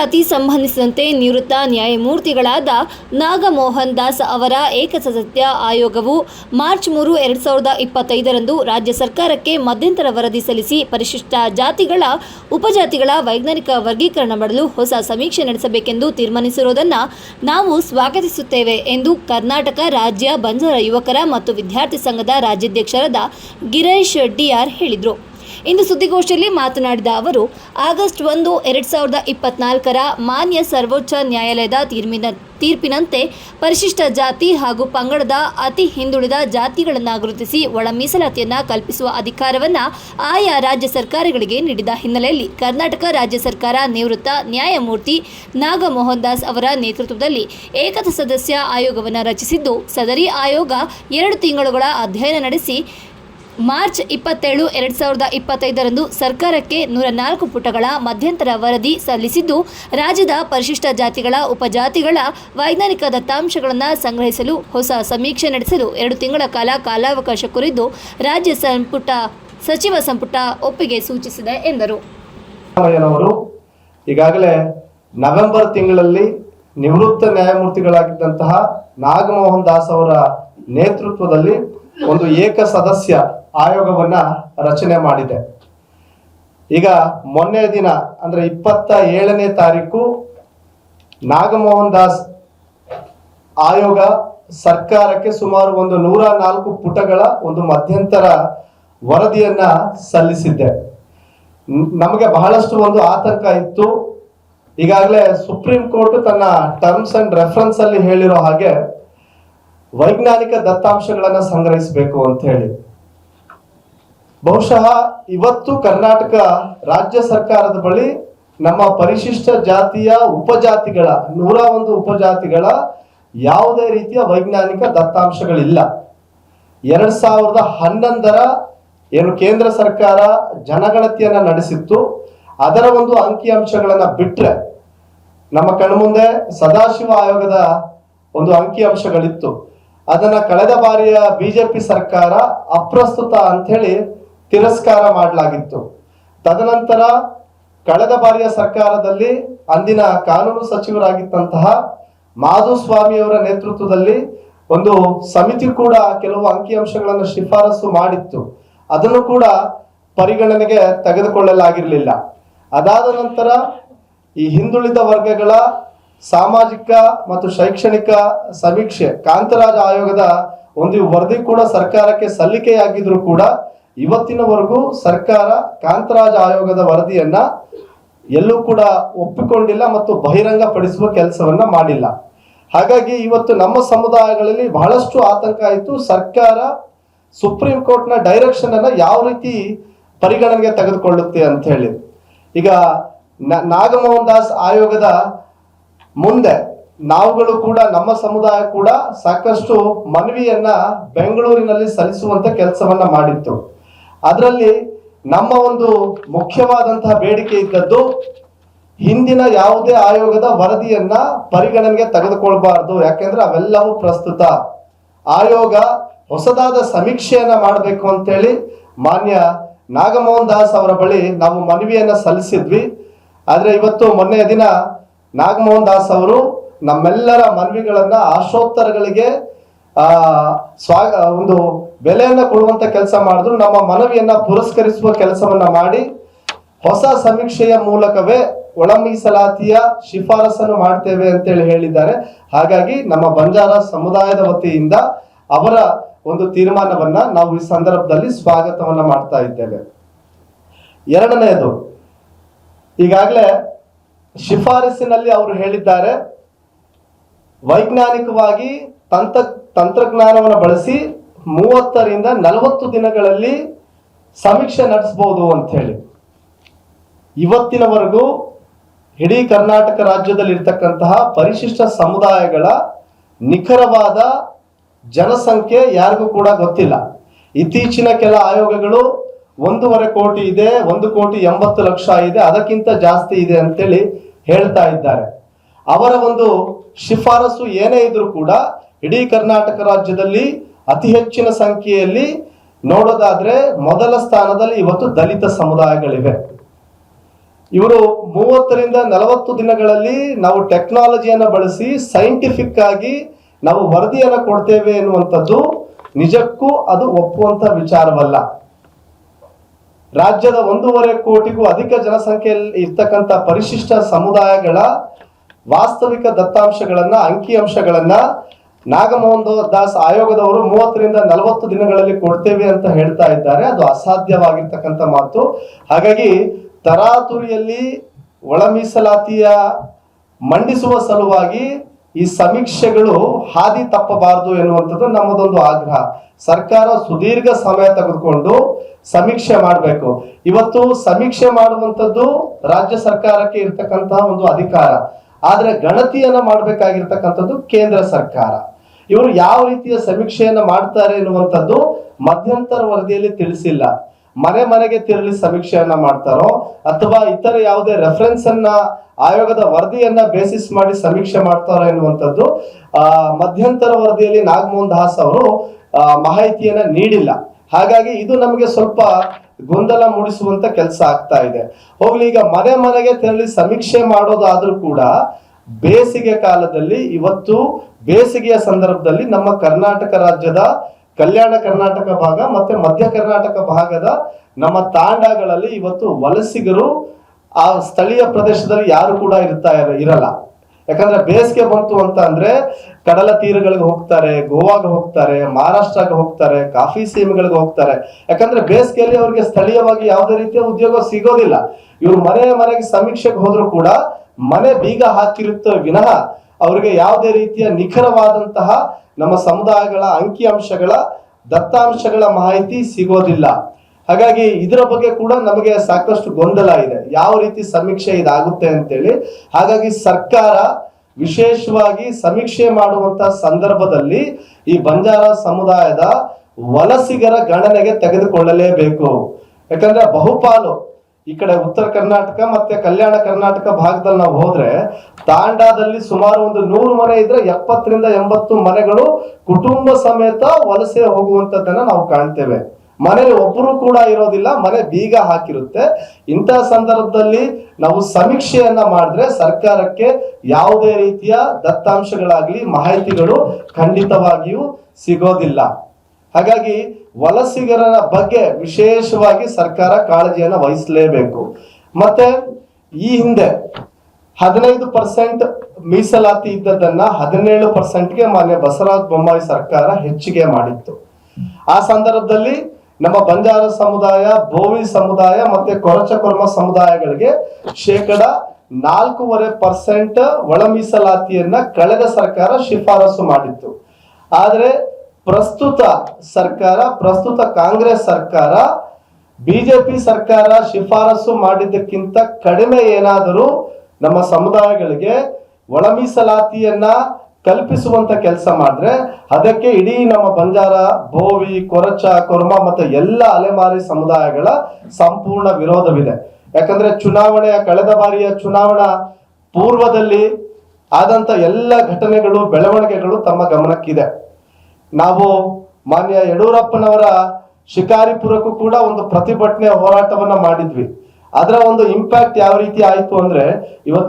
ಮೀಸಲಾತಿ ಸಂಬಂಧಿಸಿದಂತೆ ನಿವೃತ್ತ ನ್ಯಾಯಮೂರ್ತಿಗಳಾದ ನಾಗಮೋಹನ್ ದಾಸ್ ಅವರ ಏಕಸದಸ್ಯ ಆಯೋಗವು ಮಾರ್ಚ್ ಮೂರು, ಎರಡು ಸಾವಿರದ ಇಪ್ಪತ್ತೈದರಂದು ರಾಜ್ಯ ಸರ್ಕಾರಕ್ಕೆ ಮಧ್ಯಂತರ ವರದಿ ಸಲ್ಲಿಸಿ ಪರಿಶಿಷ್ಟ ಜಾತಿಗಳ, ಉಪಜಾತಿಗಳ ವೈಜ್ಞಾನಿಕ ವರ್ಗೀಕರಣ ಮಾಡಲು ಹೊಸ ಸಮೀಕ್ಷೆ ನಡೆಸಬೇಕೆಂದು ತೀರ್ಮಾನಿಸಿರುವುದನ್ನು ನಾವು ಸ್ವಾಗತಿಸುತ್ತೇವೆ ಎಂದು ಕರ್ನಾಟಕ ರಾಜ್ಯ ಬಂಜಾರ ಯುವಕರ ಮತ್ತು ವಿದ್ಯಾರ್ಥಿ ಸಂಘದ ರಾಜ್ಯಾಧ್ಯಕ್ಷರಾದ ಗಿರೀಶ್ ಡಿಆರ್ ಹೇಳಿದರು. ಇಂದು ಸುದ್ದಿಗೋಷ್ಠಿಯಲ್ಲಿ ಮಾತನಾಡಿದ ಅವರು, ಆಗಸ್ಟ್ ಒಂದು, ಎರಡು ಸಾವಿರದ ಇಪ್ಪತ್ನಾಲ್ಕರ ಮಾನ್ಯ ಸರ್ವೋಚ್ಚ ನ್ಯಾಯಾಲಯದ ತೀರ್ಮಿನ, ತೀರ್ಪಿನಂತೆ ಪರಿಶಿಷ್ಟ ಜಾತಿ ಹಾಗೂ ಪಂಗಡದ ಅತಿ ಹಿಂದುಳಿದ ಜಾತಿಗಳನ್ನು ಗುರುತಿಸಿ ಒಳ ಮೀಸಲಾತಿಯನ್ನು ಕಲ್ಪಿಸುವ ಅಧಿಕಾರವನ್ನು ಆಯಾ ರಾಜ್ಯ ಸರ್ಕಾರಗಳಿಗೆ ನೀಡಿದ ಹಿನ್ನೆಲೆಯಲ್ಲಿ ಕರ್ನಾಟಕ ರಾಜ್ಯ ಸರ್ಕಾರ ನಿವೃತ್ತ ನ್ಯಾಯಮೂರ್ತಿ ನಾಗಮೋಹನ್ ದಾಸ್ ಅವರ ನೇತೃತ್ವದಲ್ಲಿ ಏಕತ ಸದಸ್ಯ ಆಯೋಗವನ್ನು ರಚಿಸಿದ್ದು. ಸದರಿ ಆಯೋಗ ಎರಡು ತಿಂಗಳುಗಳ ಅಧ್ಯಯನ ನಡೆಸಿ ಮಾರ್ಚ್ ಇಪ್ಪತ್ತೇಳು, ಎರಡ್ ಸಾವಿರದ ಇಪ್ಪತ್ತೈದರಂದು ಸರ್ಕಾರಕ್ಕೆ ನೂರ ನಾಲ್ಕು ಪುಟಗಳ ಮಧ್ಯಂತರ ವರದಿ ಸಲ್ಲಿಸಿದ್ದು, ರಾಜ್ಯದ ಪರಿಶಿಷ್ಟ ಜಾತಿಗಳ ಉಪಜಾತಿಗಳ ವೈಜ್ಞಾನಿಕ ದತ್ತಾಂಶಗಳನ್ನು ಸಂಗ್ರಹಿಸಲು ಹೊಸ ಸಮೀಕ್ಷೆ ನಡೆಸಲು ಎರಡು ತಿಂಗಳ ಕಾಲ ಕಾಲಾವಕಾಶ ಕುರಿತು ರಾಜ್ಯ ಸಂಪುಟ, ಸಚಿವ ಸಂಪುಟ ಒಪ್ಪಿಗೆ ಸೂಚಿಸಿದೆ ಎಂದರು. ಈಗಾಗಲೇ ನವೆಂಬರ್ ತಿಂಗಳಲ್ಲಿ ನಿವೃತ್ತ ನ್ಯಾಯಮೂರ್ತಿಗಳಾಗಿದ್ದಂತಹ ನಾಗಮೋಹನ್ ದಾಸ್ ಅವರ ನೇತೃತ್ವದಲ್ಲಿ ಒಂದು ಏಕ ಸದಸ್ಯ ಆಯೋಗವನ್ನ ರಚನೆ ಮಾಡಿದೆ. ಈಗ ಮೊನ್ನೆ ದಿನ, ಅಂದ್ರೆ ಇಪ್ಪತ್ತ ಏಳನೇ ತಾರೀಕು, ನಾಗಮೋಹನ್ ದಾಸ್ ಆಯೋಗ ಸರ್ಕಾರಕ್ಕೆ ಸುಮಾರು ಒಂದು ನೂರ ನಾಲ್ಕು ಪುಟಗಳ ಒಂದು ಮಧ್ಯಂತರ ವರದಿಯನ್ನ ಸಲ್ಲಿಸಿದ್ದೆ. ನಮಗೆ ಬಹಳಷ್ಟು ಒಂದು ಆತಂಕ ಇತ್ತು. ಈಗಾಗಲೇ ಸುಪ್ರೀಂ ಕೋರ್ಟ್ ತನ್ನ ಟರ್ಮ್ಸ್ ಅಂಡ್ ರೆಫರೆನ್ಸ್ ಅಲ್ಲಿ ಹೇಳಿರೋ ಹಾಗೆ ವೈಜ್ಞಾನಿಕ ದತ್ತಾಂಶಗಳನ್ನ ಸಂಗ್ರಹಿಸಬೇಕು ಅಂತ ಹೇಳಿ. ಬಹುಶಃ ಇವತ್ತು ಕರ್ನಾಟಕ ರಾಜ್ಯ ಸರ್ಕಾರದ ಬಳಿ ನಮ್ಮ ಪರಿಶಿಷ್ಟ ಜಾತಿಯ ಉಪಜಾತಿಗಳ, ನೂರ ಒಂದು ಉಪಜಾತಿಗಳ ಯಾವುದೇ ರೀತಿಯ ವೈಜ್ಞಾನಿಕ ದತ್ತಾಂಶಗಳಿಲ್ಲ. ಎರಡ್ ಸಾವಿರದ ಹನ್ನೊಂದರ ಏನು ಕೇಂದ್ರ ಸರ್ಕಾರ ಜನಗಣತಿಯನ್ನ ನಡೆಸಿತ್ತು, ಅದರ ಒಂದು ಅಂಕಿಅಂಶಗಳನ್ನ ಬಿಟ್ರೆ ನಮ್ಮ ಕಣ್ಮುಂದೆ ಸದಾಶಿವ ಆಯೋಗದ ಒಂದು ಅಂಕಿಅಂಶಗಳಿತ್ತು. ಅದನ್ನ ಕಳೆದ ಬಾರಿಯ ಬಿಜೆಪಿ ಸರ್ಕಾರ ಅಪ್ರಸ್ತುತ ಹೇಳಿ ತಿರಸ್ಕಾರ ಮಾಡಲಾಗಿತ್ತು. ತದನಂತರ ಕಳೆದ ಬಾರಿಯ ಸರ್ಕಾರದಲ್ಲಿ ಅಂದಿನ ಕಾನೂನು ಸಚಿವರಾಗಿದ್ದಂತಹ ಮಾಧುಸ್ವಾಮಿಯವರ ನೇತೃತ್ವದಲ್ಲಿ ಒಂದು ಸಮಿತಿ ಕೂಡ ಕೆಲವು ಅಂಕಿಅಂಶಗಳನ್ನು ಶಿಫಾರಸು ಮಾಡಿತ್ತು. ಅದನ್ನು ಕೂಡ ಪರಿಗಣನೆಗೆ ತೆಗೆದುಕೊಳ್ಳಲಾಗಿರಲಿಲ್ಲ. ಅದಾದ ನಂತರ ಈ ಹಿಂದುಳಿದ ವರ್ಗಗಳ ಸಾಮಾಜಿಕ ಮತ್ತು ಶೈಕ್ಷಣಿಕ ಸಮೀಕ್ಷೆ, ಕಾಂತರಾಜ ಆಯೋಗದ ಒಂದು ವರದಿ ಕೂಡ ಸರ್ಕಾರಕ್ಕೆ ಸಲ್ಲಿಕೆಯಾಗಿದ್ರು ಕೂಡ ಇವತ್ತಿನವರೆಗೂ ಸರ್ಕಾರ ಕಾಂತರಾಜ ಆಯೋಗದ ವರದಿಯನ್ನ ಎಲ್ಲೂ ಕೂಡ ಒಪ್ಪಿಕೊಂಡಿಲ್ಲ ಮತ್ತು ಬಹಿರಂಗ ಪಡಿಸುವ ಕೆಲಸವನ್ನ ಮಾಡಿಲ್ಲ. ಹಾಗಾಗಿ ಇವತ್ತು ನಮ್ಮ ಸಮುದಾಯಗಳಲ್ಲಿ ಬಹಳಷ್ಟು ಆತಂಕ ಆಯಿತು. ಸರ್ಕಾರ ಸುಪ್ರೀಂ ಕೋರ್ಟ್ನ ಡೈರೆಕ್ಷನ್ ಅನ್ನ ಯಾವ ರೀತಿ ಪರಿಗಣನೆಗೆ ತೆಗೆದುಕೊಳ್ಳುತ್ತೆ ಅಂತ ಹೇಳಿ. ಈಗ ನಾಗಮೋಹನ್ ದಾಸ್ ಆಯೋಗದ ಮುಂದೆ ನಾವುಗಳು ಕೂಡ, ನಮ್ಮ ಸಮುದಾಯ ಕೂಡ ಸಾಕಷ್ಟು ಮನವಿಯನ್ನ ಬೆಂಗಳೂರಿನಲ್ಲಿ ಸಲ್ಲಿಸುವಂತ ಕೆಲಸವನ್ನ ಮಾಡಿತ್ತು. ಅದರಲ್ಲಿ ನಮ್ಮ ಒಂದು ಮುಖ್ಯವಾದಂತಹ ಬೇಡಿಕೆ ಇದ್ದದ್ದು ಹಿಂದಿನ ಯಾವುದೇ ಆಯೋಗದ ವರದಿಯನ್ನ ಪರಿಗಣನೆಗೆ ತೆಗೆದುಕೊಳ್ಬಾರ್ದು. ಯಾಕೆಂದ್ರೆ ಅವೆಲ್ಲವೂ ಪ್ರಸ್ತುತ. ಆಯೋಗ ಹೊಸದಾದ ಸಮೀಕ್ಷೆಯನ್ನ ಮಾಡಬೇಕು ಅಂತೇಳಿ ಮಾನ್ಯ ನಾಗಮೋಹನ್ ದಾಸ್ ಅವರ ಬಳಿ ನಾವು ಮನವಿಯನ್ನ ಸಲ್ಲಿಸಿದ್ವಿ. ಆದ್ರೆ ಇವತ್ತು ಮೊನ್ನೆಯ ದಿನ ನಾಗಮೋಹನ್ ದಾಸ್ ಅವರು ನಮ್ಮೆಲ್ಲರ ಮನವಿಗಳನ್ನ ಆಶೋತ್ತರಗಳಿಗೆ ಆ ಸ್ವಾ ಒಂದು ಬೆಲೆಯನ್ನ ಕೊಡುವಂತ ಕೆಲಸ ಮಾಡಿದ್ರು, ನಮ್ಮ ಮನವಿಯನ್ನ ಪುರಸ್ಕರಿಸುವ ಕೆಲಸವನ್ನ ಮಾಡಿ, ಹೊಸ ಸಮೀಕ್ಷೆಯ ಮೂಲಕವೇ ಒಳ ಮೀಸಲಾತಿಯ ಶಿಫಾರಸನ್ನು ಮಾಡ್ತೇವೆ ಅಂತೇಳಿ ಹೇಳಿದ್ದಾರೆ. ಹಾಗಾಗಿ ನಮ್ಮ ಬಂಜಾರ ಸಮುದಾಯದ ವತಿಯಿಂದ ಅವರ ಒಂದು ತೀರ್ಮಾನವನ್ನ ನಾವು ಈ ಸಂದರ್ಭದಲ್ಲಿ ಸ್ವಾಗತವನ್ನ ಮಾಡ್ತಾ ಇದ್ದೇವೆ. ಎರಡನೆಯದು, ಈಗಾಗಲೇ ಶಿಫಾರಸಿನಲ್ಲಿ ಅವರು ಹೇಳಿದ್ದಾರೆ, ವೈಜ್ಞಾನಿಕವಾಗಿ ತಂತ್ರ ತಂತ್ರಜ್ಞಾನವನ್ನು ಬಳಸಿ ಮೂವತ್ತರಿಂದ ನಲವತ್ತು ದಿನಗಳಲ್ಲಿ ಸಮೀಕ್ಷೆ ನಡೆಸಬಹುದು ಅಂತ ಹೇಳಿ ಇವತ್ತಿನವರೆಗೂ ಇಡೀ ಕರ್ನಾಟಕ ರಾಜ್ಯದಲ್ಲಿ ಇರ್ತಕ್ಕಂತಹ ಪರಿಶಿಷ್ಟ ಸಮುದಾಯಗಳ ನಿಖರವಾದ ಜನಸಂಖ್ಯೆ ಯಾರಿಗೂ ಕೂಡ ಗೊತ್ತಿಲ್ಲ. ಇತ್ತೀಚಿನ ಕೆಲ ಆಯೋಗಗಳು ಒಂದೂವರೆ ಕೋಟಿ ಇದೆ, ಒಂದು ಕೋಟಿ ಎಂಬತ್ತು ಲಕ್ಷ ಇದೆ, ಅದಕ್ಕಿಂತ ಜಾಸ್ತಿ ಇದೆ ಅಂತೇಳಿ ಹೇಳ್ತಾ ಇದ್ದಾರೆ. ಅವರ ಒಂದು ಶಿಫಾರಸು ಏನೇ ಇದ್ರೂ ಕೂಡ ಇಡೀ ಕರ್ನಾಟಕ ರಾಜ್ಯದಲ್ಲಿ ಅತಿ ಹೆಚ್ಚಿನ ಸಂಖ್ಯೆಯಲ್ಲಿ ನೋಡೋದಾದ್ರೆ ಮೊದಲ ಸ್ಥಾನದಲ್ಲಿ ಇವತ್ತು ದಲಿತ ಸಮುದಾಯಗಳಿವೆ. ಇವರು ಮೂವತ್ತರಿಂದ ನಲವತ್ತು ದಿನಗಳಲ್ಲಿ ನಾವು ಟೆಕ್ನಾಲಜಿಯನ್ನು ಬಳಸಿ ಸೈಂಟಿಫಿಕ್ ಆಗಿ ನಾವು ವರದಿಯನ್ನು ಕೊಡ್ತೇವೆ ಎನ್ನುವಂಥದ್ದು ನಿಜಕ್ಕೂ ಅದು ಒಪ್ಪುವಂತ ವಿಚಾರವಲ್ಲ. ರಾಜ್ಯದ ಒಂದೂವರೆ ಕೋಟಿಗೂ ಅಧಿಕ ಜನಸಂಖ್ಯೆಯಲ್ಲಿ ಇರ್ತಕ್ಕಂಥ ಪರಿಶಿಷ್ಟ ಸಮುದಾಯಗಳ ವಾಸ್ತವಿಕ ದತ್ತಾಂಶಗಳನ್ನ ಅಂಕಿಅಂಶಗಳನ್ನ ನಾಗಮೋಹನ್ ದಾಸ್ ಆಯೋಗದವರು ಮೂವತ್ತರಿಂದ ನಲವತ್ತು ದಿನಗಳಲ್ಲಿ ಕೊಡ್ತೇವೆ ಅಂತ ಹೇಳ್ತಾ ಇದ್ದಾರೆ. ಅದು ಅಸಾಧ್ಯವಾಗಿರ್ತಕ್ಕಂಥ ಮಾತು. ಹಾಗಾಗಿ ತರಾತುರಿಯಲ್ಲಿ ಒಳ ಮೀಸಲಾತಿಯ ಮಂಡಿಸುವ ಸಲುವಾಗಿ ಈ ಸಮೀಕ್ಷೆಗಳು ಹಾದಿ ತಪ್ಪಬಾರದು ಎನ್ನುವಂಥದ್ದು ನಮ್ಮದೊಂದು ಆಗ್ರಹ. ಸರ್ಕಾರ ಸುದೀರ್ಘ ಸಮಯ ತೆಗೆದುಕೊಂಡು ಸಮೀಕ್ಷೆ ಮಾಡಬೇಕು. ಇವತ್ತು ಸಮೀಕ್ಷೆ ಮಾಡುವಂಥದ್ದು ರಾಜ್ಯ ಸರ್ಕಾರಕ್ಕೆ ಇರ್ತಕ್ಕಂತಹ ಒಂದು ಅಧಿಕಾರ. ಆದ್ರೆ ಗಣತಿಯನ್ನ ಮಾಡಬೇಕಾಗಿರ್ತಕ್ಕಂಥದ್ದು ಕೇಂದ್ರ ಸರ್ಕಾರ. ಇವರು ಯಾವ ರೀತಿಯ ಸಮೀಕ್ಷೆಯನ್ನ ಮಾಡ್ತಾರೆ ಎನ್ನುವಂಥದ್ದು ಮಧ್ಯಂತರ ವರದಿಯಲ್ಲಿ ತಿಳಿಸಿಲ್ಲ. ಮನೆ ಮನೆಗೆ ತೆರಳಿ ಸಮೀಕ್ಷೆಯನ್ನ ಮಾಡ್ತಾರೋ ಅಥವಾ ಇತರ ಯಾವುದೇ ರೆಫರೆನ್ಸ್ ಅನ್ನ, ಆಯೋಗದ ವರದಿಯನ್ನ ಬೇಸಿಸ್ ಮಾಡಿ ಸಮೀಕ್ಷೆ ಮಾಡ್ತಾರೋ ಎನ್ನುವಂಥದ್ದು, ಆ, ಮಧ್ಯಂತರ ವರದಿಯಲ್ಲಿ ನಾಗಮೋಹನ್ ದಾಸ್ ಅವರು ಮಾಹಿತಿಯನ್ನ ನೀಡಿಲ್ಲ. ಹಾಗಾಗಿ ಇದು ನಮಗೆ ಸ್ವಲ್ಪ ಗೊಂದಲ ಮೂಡಿಸುವಂತ ಕೆಲಸ ಆಗ್ತಾ ಇದೆ. ಹೋಗ್ಲಿ, ಈಗ ಮನೆ ಮನೆಗೆ ತೆರಳಿ ಸಮೀಕ್ಷೆ ಮಾಡೋದಾದ್ರೂ ಕೂಡ ಬೇಸಿಗೆ ಕಾಲದಲ್ಲಿ ಇವತ್ತು ಬೇಸಿಗೆಯ ಸಂದರ್ಭದಲ್ಲಿ ನಮ್ಮ ಕರ್ನಾಟಕ ರಾಜ್ಯದ ಕಲ್ಯಾಣ ಕರ್ನಾಟಕ ಭಾಗ ಮತ್ತೆ ಮಧ್ಯ ಕರ್ನಾಟಕ ಭಾಗದ ನಮ್ಮ ತಾಂಡಗಳಲ್ಲಿ ಇವತ್ತು ವಲಸಿಗರು ಆ ಸ್ಥಳೀಯ ಪ್ರದೇಶದಲ್ಲಿ ಯಾರು ಕೂಡ ಇರ್ತಾ ಇರ- ಇರಲ್ಲ. ಯಾಕಂದ್ರೆ ಬೇಸಿಗೆ ಬಂತು ಅಂತ ಅಂದ್ರೆ ಕಡಲ ತೀರಗಳಿಗೆ ಹೋಗ್ತಾರೆ, ಗೋವಾಗ ಹೋಗ್ತಾರೆ ಮಹಾರಾಷ್ಟ್ರಕ್ಕೆ ಹೋಗ್ತಾರೆ, ಕಾಫಿ ಸೀಮೆಗಳಿಗೆ ಹೋಗ್ತಾರೆ. ಯಾಕಂದ್ರೆ ಬೇಸಿಗೆಯಲ್ಲಿ ಅವ್ರಿಗೆ ಸ್ಥಳೀಯವಾಗಿ ಯಾವುದೇ ರೀತಿಯ ಉದ್ಯೋಗ ಸಿಗೋದಿಲ್ಲ. ಇವ್ರು ಮನೆ ಮನೆಗೆ ಸಮೀಕ್ಷೆಗೆ ಹೋದ್ರು ಕೂಡ ಮನೆ ಬೀಗ ಹಾಕಿರುತ್ತೆ ವಿನಃ ಅವರಿಗೆ ಯಾವುದೇ ರೀತಿಯ ನಿಖರವಾದಂತಹ ನಮ್ಮ ಸಮುದಾಯಗಳ ಅಂಕಿಅಂಶಗಳ, ದತ್ತಾಂಶಗಳ ಮಾಹಿತಿ ಸಿಗೋದಿಲ್ಲ. ಹಾಗಾಗಿ ಇದರ ಬಗ್ಗೆ ಕೂಡ ನಮಗೆ ಸಾಕಷ್ಟು ಗೊಂದಲ ಇದೆ. ಯಾವ ರೀತಿ ಸಮೀಕ್ಷೆ ಇದಾಗುತ್ತೆ ಅಂತೇಳಿ. ಹಾಗಾಗಿ ಸರ್ಕಾರ ವಿಶೇಷವಾಗಿ ಸಮೀಕ್ಷೆ ಮಾಡುವಂತ ಸಂದರ್ಭದಲ್ಲಿ ಈ ಬಂಜಾರ ಸಮುದಾಯದ ವಲಸಿಗರ ಗಣನೆಗೆ ತೆಗೆದುಕೊಳ್ಳಲೇಬೇಕು. ಯಾಕಂದ್ರೆ ಬಹುಪಾಲು ಈ ಕಡೆ ಉತ್ತರ ಕರ್ನಾಟಕ ಮತ್ತೆ ಕಲ್ಯಾಣ ಕರ್ನಾಟಕ ಭಾಗದಲ್ಲಿ ನಾವು ಹೋದ್ರೆ ತಾಂಡಾದಲ್ಲಿ ಸುಮಾರು ಒಂದು ನೂರು ಮನೆ ಇದ್ರೆ ಎಪ್ಪತ್ತರಿಂದ ಎಂಬತ್ತು ಮನೆಗಳು ಕುಟುಂಬ ಸಮೇತ ವಲಸೆ ಹೋಗುವಂತದ್ದನ್ನ ನಾವು ಕಾಣ್ತೇವೆ. ಮನೇಲಿ ಒಬ್ಬರು ಕೂಡ ಇರೋದಿಲ್ಲ, ಮನೆ ಬೀಗ ಹಾಕಿರುತ್ತೆ. ಇಂತಹ ಸಂದರ್ಭದಲ್ಲಿ ನಾವು ಸಮೀಕ್ಷೆಯನ್ನ ಮಾಡಿದ್ರೆ ಸರ್ಕಾರಕ್ಕೆ ಯಾವುದೇ ರೀತಿಯ ದತ್ತಾಂಶಗಳಾಗ್ಲಿ ಮಾಹಿತಿಗಳು ಖಂಡಿತವಾಗಿಯೂ ಸಿಗೋದಿಲ್ಲ. ಹಾಗಾಗಿ ವಲಸಿಗರ ಬಗ್ಗೆ ವಿಶೇಷವಾಗಿ ಸರ್ಕಾರ ಕಾಳಜಿಯನ್ನು ವಹಿಸಲೇಬೇಕು. ಮತ್ತೆ ಈ ಹಿಂದೆ ಹದಿನೈದು ಪರ್ಸೆಂಟ್ ಮೀಸಲಾತಿ ಇದ್ದದನ್ನ ಹದಿನೇಳು ಪರ್ಸೆಂಟ್ಗೆ ಮಾನ್ಯ ಬಸವರಾಜ ಬೊಮ್ಮಾಯಿ ಸರ್ಕಾರ ಹೆಚ್ಚಿಗೆ ಮಾಡಿತ್ತು. ಆ ಸಂದರ್ಭದಲ್ಲಿ ನಮ್ಮ ಬಂಜಾರ ಸಮುದಾಯ, ಭೋವಿ ಸಮುದಾಯ ಮತ್ತೆ ಕೊರಚ ಕೊರ್ಮ ಸಮುದಾಯಗಳಿಗೆ ಶೇಕಡ ನಾಲ್ಕೂವರೆ ಪರ್ಸೆಂಟ್ ಒಳ ಮೀಸಲಾತಿಯನ್ನ ಕಳೆದ ಸರ್ಕಾರ ಶಿಫಾರಸು ಮಾಡಿತ್ತು. ಆದರೆ ಪ್ರಸ್ತುತ ಸರ್ಕಾರ, ಪ್ರಸ್ತುತ ಕಾಂಗ್ರೆಸ್ ಸರ್ಕಾರ, ಬಿಜೆಪಿ ಸರ್ಕಾರ ಶಿಫಾರಸು ಮಾಡಿದ್ದಕ್ಕಿಂತ ಕಡಿಮೆ ಏನಾದರೂ ನಮ್ಮ ಸಮುದಾಯಗಳಿಗೆ ಒಳ ಮೀಸಲಾತಿಯನ್ನ ಕಲ್ಪಿಸುವಂತ ಕೆಲಸ ಮಾಡಿದ್ರೆ ಅದಕ್ಕೆ ಇಡೀ ನಮ್ಮ ಬಂಜಾರ ಭೋವಿ ಕೊರಚ, ಕೊರ್ಮ ಮತ್ತೆ ಎಲ್ಲ ಅಲೆಮಾರಿ ಸಮುದಾಯಗಳ ಸಂಪೂರ್ಣ ವಿರೋಧವಿದೆ. ಯಾಕಂದ್ರೆ ಚುನಾವಣೆಯ ಕಳೆದ ಬಾರಿಯ ಚುನಾವಣಾ ಪೂರ್ವದಲ್ಲಿ ಆದಂತ ಎಲ್ಲ ಘಟನೆಗಳು, ಬೆಳವಣಿಗೆಗಳು ತಮ್ಮ ಗಮನಕ್ಕಿದೆ. ನಾವು ಮಾನ್ಯ ಯಡಿಯೂರಪ್ಪನವರ ಶಿಕಾರಿಪುರಕ್ಕೂ ಕೂಡ ಒಂದು ಪ್ರತಿಭಟನೆ ಹೋರಾಟವನ್ನ ಮಾಡಿದ್ವಿ. ಅದರ ಒಂದು ಇಂಪ್ಯಾಕ್ಟ್ ಯಾವ ರೀತಿ ಆಯ್ತು ಅಂದ್ರೆ ಇವತ್ತು